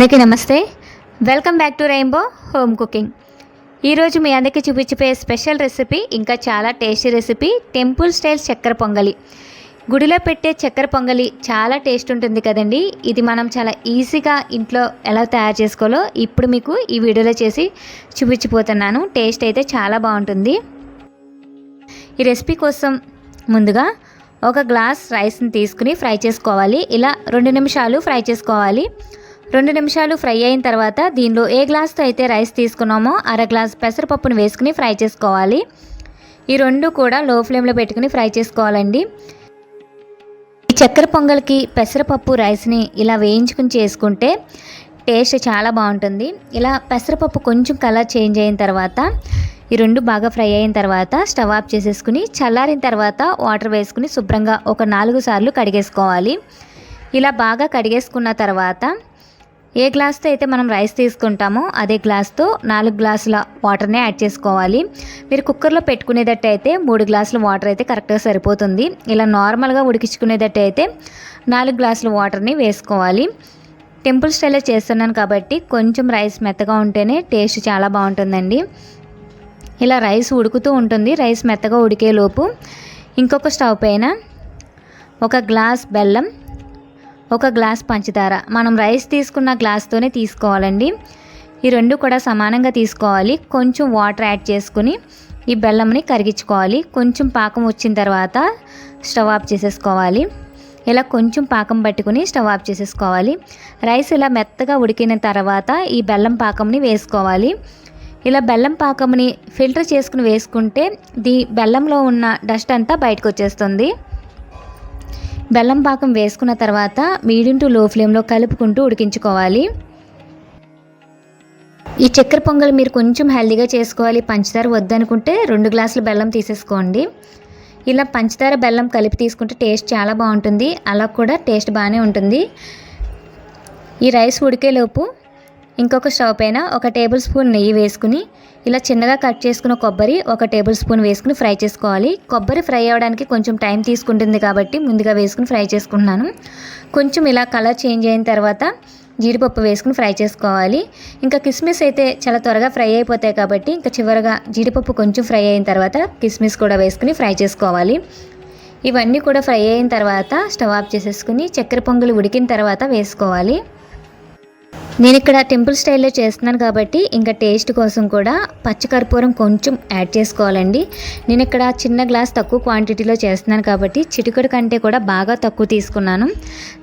అందరికీ నమస్తే. Welcome back to rainbow home cooking ఈరోజు మీ అందరికీ చూపించిపోయే స్పెషల్ రెసిపీ ఇంకా చాలా టేస్టీ రెసిపీ టెంపుల్ స్టైల్ చక్కెర పొంగలి. గుడిలో పెట్టే చక్కెర పొంగలి చాలా టేస్ట్ ఉంటుంది కదండి. ఇది మనం చాలా ఈజీగా ఇంట్లో ఎలా తయారు చేసుకోవాలో ఇప్పుడు మీకు ఈ వీడియోలో చేసి చూపించిపోతున్నాను టేస్ట్ అయితే చాలా బాగుంటుంది. ఈ రెసిపీ కోసం ముందుగా ఒక గ్లాస్ రైస్ని తీసుకుని ఫ్రై చేసుకోవాలి. ఇలా రెండు నిమిషాలు ఫ్రై చేసుకోవాలి. రెండు నిమిషాలు ఫ్రై అయిన తర్వాత దీనిలో ఏ గ్లాస్తో అయితే రైస్ తీసుకున్నామో అర గ్లాస్ పెసరపప్పును వేసుకుని ఫ్రై చేసుకోవాలి. ఈ రెండు కూడా లో ఫ్లేమ్లో పెట్టుకుని ఫ్రై చేసుకోవాలండి. ఈ చక్కెర పొంగల్కి పెసరపప్పు రైస్ని ఇలా వేయించుకుని చేసుకుంటే టేస్ట్ చాలా బాగుంటుంది. ఇలా పెసరపప్పు కొంచెం కలర్ చేంజ్ అయిన తర్వాత ఈ రెండు బాగా ఫ్రై అయిన తర్వాత స్టవ్ ఆఫ్ చేసేసుకుని చల్లారిన తర్వాత వాటర్ వేసుకుని శుభ్రంగా ఒక నాలుగు సార్లు కడిగేసుకోవాలి. ఇలా బాగా కడిగేసుకున్న తర్వాత ఏ గ్లాస్తో అయితే మనం రైస్ తీసుకుంటామో అదే గ్లాస్తో నాలుగు గ్లాసుల వాటర్నే యాడ్ చేసుకోవాలి. మీరు కుక్కర్లో పెట్టుకునేటట్టయితే మూడు గ్లాసుల వాటర్ అయితే కరెక్ట్గా సరిపోతుంది. ఇలా నార్మల్గా ఉడికించుకునేటట్టయితే నాలుగు గ్లాసుల వాటర్ని వేసుకోవాలి. టెంపుల్ స్టైల్లో చేస్తున్నాను కాబట్టి కొంచెం రైస్ మెత్తగా ఉంటేనే టేస్ట్ చాలా బాగుంటుందండి. ఇలా రైస్ ఉడుకుతూ ఉంటుంది. రైస్ మెత్తగా ఉడికేలోపు ఇంకొక స్టవ్ పైన ఒక గ్లాస్ బెల్లం ఒక గ్లాస్ పంచదార. మనం రైస్ తీసుకున్న గ్లాస్తోనే తీసుకోవాలండి. ఈ రెండు కూడా సమానంగా తీసుకోవాలి. కొంచెం వాటర్ యాడ్ చేసుకుని ఈ బెల్లంని కరిగించుకోవాలి. కొంచెం పాకం వచ్చిన తర్వాత స్టవ్ ఆఫ్ చేసేసుకోవాలి. ఇలా కొంచెం పాకం పట్టుకుని స్టవ్ ఆఫ్ చేసేసుకోవాలి. రైస్ ఇలా మెత్తగా ఉడికిన తర్వాత ఈ బెల్లం పాకంని వేసుకోవాలి. ఇలా బెల్లం పాకంని ఫిల్టర్ చేసుకుని వేసుకుంటే దీ బెల్లంలో ఉన్న డస్ట్ అంతా బయటకు వచ్చేస్తుంది. బెల్లం పాకం వేసుకున్న తర్వాత మీడియం టు లో ఫ్లేమ్లో కలుపుకుంటూ ఉడికించుకోవాలి. ఈ చక్కెర పొంగల్ మీరు కొంచెం హెల్దీగా చేసుకోవాలి. పంచదార వద్దనుకుంటే రెండు గ్లాసులు బెల్లం తీసేసుకోండి. ఇలా పంచదార బెల్లం కలిపి తీసుకుంటే టేస్ట్ చాలా బాగుంటుంది. అలా కూడా టేస్ట్ బాగానే ఉంటుంది. ఈ రైస్ ఉడికేలోపు ఇంకొక స్టవ్ పైన ఒక టేబుల్ స్పూన్ నెయ్యి వేసుకుని ఇలా చిన్నగా కట్ చేసుకున్న కొబ్బరి ఒక టేబుల్ స్పూన్ వేసుకుని ఫ్రై చేసుకోవాలి. కొబ్బరి ఫ్రై అవ్వడానికి కొంచెం టైం తీసుకుంటుంది కాబట్టి ముందుగా వేసుకుని ఫ్రై చేసుకుంటున్నాను. కొంచెం ఇలా కలర్ చేంజ్ అయిన తర్వాత జీడిపప్పు వేసుకుని ఫ్రై చేసుకోవాలి. ఇంకా కిస్మిస్ అయితే చాలా త్వరగా ఫ్రై అయిపోతాయి కాబట్టి ఇంకా చివరగా జీడిపప్పు కొంచెం ఫ్రై అయిన తర్వాత కిస్మిస్ కూడా వేసుకుని ఫ్రై చేసుకోవాలి. ఇవన్నీ కూడా ఫ్రై అయిన తర్వాత స్టవ్ ఆఫ్ చేసేసుకుని చక్కెర పొంగలు ఉడికిన తర్వాత వేసుకోవాలి. నేను ఇక్కడ టెంపుల్ స్టైల్లో చేస్తున్నాను కాబట్టి ఇంకా టేస్ట్ కోసం కూడా పచ్చకర్పూరం కొంచెం యాడ్ చేసుకోవాలండి. నేను ఇక్కడ చిన్న గ్లాస్ తక్కువ క్వాంటిటీలో చేస్తున్నాను కాబట్టి చిటికడు కంటే కూడా బాగా తక్కువ తీసుకున్నాను.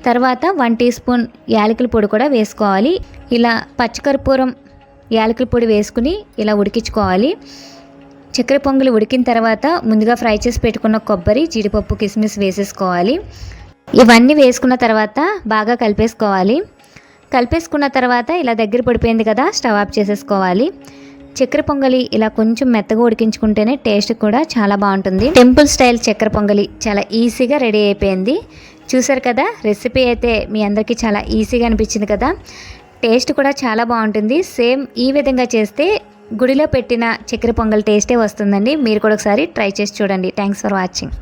తర్వాత వన్ టీ స్పూన్ యాలకుల పొడి కూడా వేసుకోవాలి. ఇలా పచ్చకర్పూరం యాలకుల పొడి వేసుకుని ఇలా ఉడికించుకోవాలి. చక్కెర పొంగలి ఉడికిన తర్వాత ముందుగా ఫ్రై చేసి పెట్టుకున్న కొబ్బరి జీడిపప్పు కిస్మిస్ వేసేసుకోవాలి. ఇవన్నీ వేసుకున్న తర్వాత బాగా కలిపేసుకోవాలి. కలిపేసుకున్న తర్వాత ఇలా దగ్గర పడిపోయింది కదా స్టవ్ ఆఫ్ చేసేసుకోవాలి. చక్కెర పొంగలి ఇలా కొంచెం మెత్తగా ఉడికించుకుంటేనే టేస్ట్ కూడా చాలా బాగుంటుంది. టెంపుల్ స్టైల్ చక్కెర పొంగలి చాలా ఈజీగా రెడీ అయిపోయింది. చూసారు కదా రెసిపీ అయితే మీ అందరికీ చాలా ఈజీగా అనిపించింది కదా. టేస్ట్ కూడా చాలా బాగుంటుంది. సేమ్ ఈ విధంగా చేస్తే గుడిలో పెట్టిన చక్కెర పొంగల్ టేస్టే వస్తుందండి. మీరు కూడా ఒకసారి ట్రై చేసి చూడండి. Thanks for watching